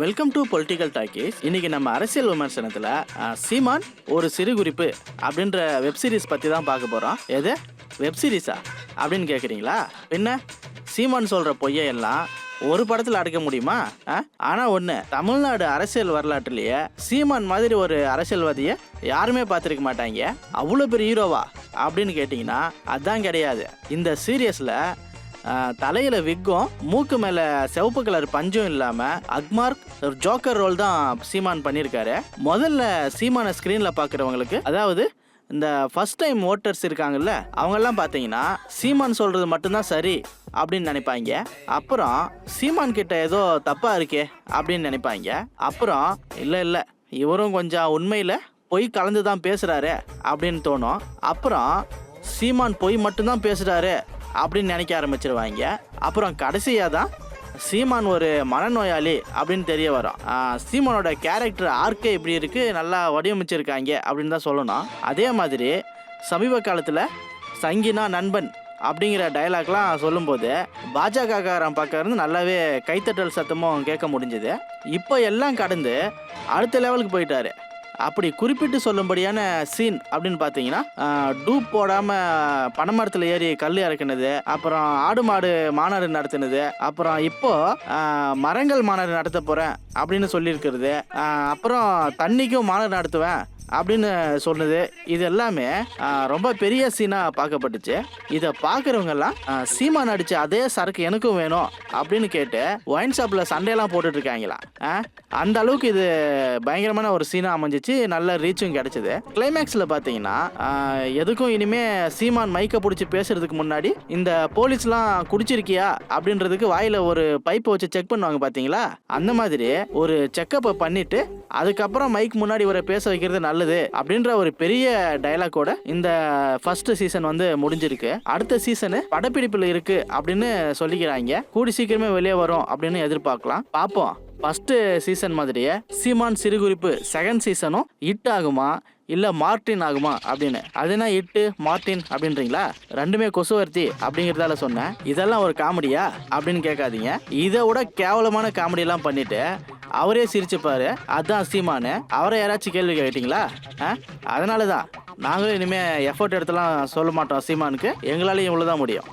Welcome to political talkies இன்னைக்கு நம்ம அரசியல் விமர்சனத்தில் சீமான் ஒரு சிறு குறிப்பு அப்படின்ற வெப் சீரிஸ் பற்றி தான் பார்க்க போகிறோம் எது? வெப் சீரிஸா அப்படின்னு கேட்குறீங்களா என்ன சீமான் சொல்கிற பொய்யை எல்லாம் ஒரு படத்தில் அடக்க முடியுமா? ஆனால் ஒன்று தமிழ்நாடு அரசியல் வரலாற்றுலேயே சீமான் மாதிரி ஒரு அரசியல்வாதியை யாருமே பார்த்துருக்க மாட்டாங்க. அவ்வளோ பெரிய ஹீரோவா அப்படின்னு கேட்டிங்கன்னா அதான் கிடையாது. இந்த சீரியஸில் தலையில் விக்கும் மூக்கு மேலே சிவப்பு கலர் பஞ்சும் இல்லாமல் அக்மார்க் ஒரு ஜோக்கர் ரோல் தான் சீமான் பண்ணியிருக்காரு முதல்ல சீமானை ஸ்க்ரீனில் பார்க்குறவங்களுக்கு அதாவது இந்த ஃபர்ஸ்ட் டைம் ஓட்டர்ஸ் இருக்காங்கல்ல அவங்கெல்லாம் பார்த்தீங்கன்னா சீமான் சொல்கிறது மட்டும்தான் சரி அப்படின்னு நினைப்பாங்க. அப்புறம் சீமான் கிட்ட ஏதோ தப்பாக இருக்கே அப்படின்னு நினைப்பாங்க. அப்புறம் இல்லை இல்லை இவரும் கொஞ்சம் உண்மையில் பொய் கலந்து தான் பேசுகிறாரு அப்படின்னு தோணும். அப்புறம் சீமான் பொய் மட்டும்தான் பேசுகிறாரு அப்படின்னு நினைக்க ஆரம்பிச்சிருவாங்க. அப்புறம் கடைசியாக தான் சீமான் ஒரு மனநோயாளி அப்படின்னு தெரிய வரும். சீமானோட கேரக்டர் ஆர்க்கே இப்படி இருக்குது நல்லா வடிவமைச்சிருக்காங்க அப்படின்னு தான் சொல்லணும். அதே மாதிரி சமீப காலத்தில் சங்கினா நண்பன் அப்படிங்கிற டயலாக்லாம் சொல்லும்போது பாஜகக்காரன் பக்கம் இருந்து நல்லாவே கைத்தட்டல் சத்தமும் கேட்க முடிஞ்சுது. இப்போ எல்லாம் கடந்து அடுத்த லெவலுக்கு போயிட்டாரு. அப்படி குறிப்பிட்டு சொல்லும்படியான சீன் அப்படின்னு பார்த்தீங்கன்னா டூப் போடாமல் பனைமரத்தில் ஏறி கல் இறக்குனது அப்புறம் ஆடு மாடு மாநாடு நடத்தினது அப்புறம் இப்போ மரங்கள் மாநாடு நடத்த போகிறேன் அப்படின்னு சொல்லியிருக்கிறது அப்புறம் தண்ணிக்கும் மாநாடு நடத்துவேன் அப்படின்னு சொன்னது இது எல்லாமே ரொம்ப பெரிய சீனாக பார்க்கப்பட்டுச்சு. இதை பார்க்குறவங்கெல்லாம் சீமான் அடிச்ச அதே சரக்கு எனக்கும் வேணும் அப்படின்னு கேட்டு ஒயின் ஷாப்பில் சண்டையெல்லாம் போட்டுட்டு இருக்காங்களா? அந்த அளவுக்கு இது பயங்கரமான ஒரு சீனாக அமைஞ்சிச்சு நல்ல ரீச்சும் கிடைச்சது. கிளைமேக்ஸில் பார்த்தீங்கன்னா எதுக்கும் இனிமே சீமான் மைக்கை பிடிச்சி பேசுறதுக்கு முன்னாடி இந்த போலீஸ்லாம் குடிச்சிருக்கியா? அப்படின்றதுக்கு வாயில் ஒரு பைப்பை வச்சு செக் பண்ணுவாங்க பார்த்தீங்களா? அந்த மாதிரி ஒரு செக்கப்பை பண்ணிட்டு அதுக்கப்புறம் மைக் முன்னாடி இவரை பேச வைக்கிறது நல்லது அப்படின்ற ஒரு பெரிய டயலாக்கோட இந்த ஃபர்ஸ்ட் சீசன் வந்து முடிஞ்சிருக்கு. அடுத்த சீசனு படப்பிடிப்பில் இருக்கு அப்படின்னு சொல்லிக்கிறாங்க. கூடி சீக்கிரமே வெளியே வரும் அப்படின்னு எதிர்பார்க்கலாம். பார்ப்போம். ஃபர்ஸ்ட் சீசன் மாதிரியே சீமான் சிறுகுறிப்பு செகண்ட் சீசனும் ஹிட் ஆகுமா? இல்லை மார்டின் ஆகுமா அப்படின்னு. அதுனா இட்டு மார்டின் அப்படின்றீங்களா? ரெண்டுமே கொசுவர்த்தி அப்படிங்கிறதால சொன்னேன். இதெல்லாம் ஒரு காமெடியா அப்படின்னு கேட்காதீங்க. இதை விட கேவலமான காமெடியெல்லாம் பண்ணிட்டு அவரே சிரிச்சுப்பாரு. அதுதான் சீமானு அவரை யாராச்சும் கேள்வி கேட்டீங்களா? அதனால தான் நாங்களும் இனிமேல் எஃபர்ட் எடுத்துலாம் சொல்ல மாட்டோம் சீமானுக்கு எங்களாலையும் இவ்வளோ தான் முடியும்.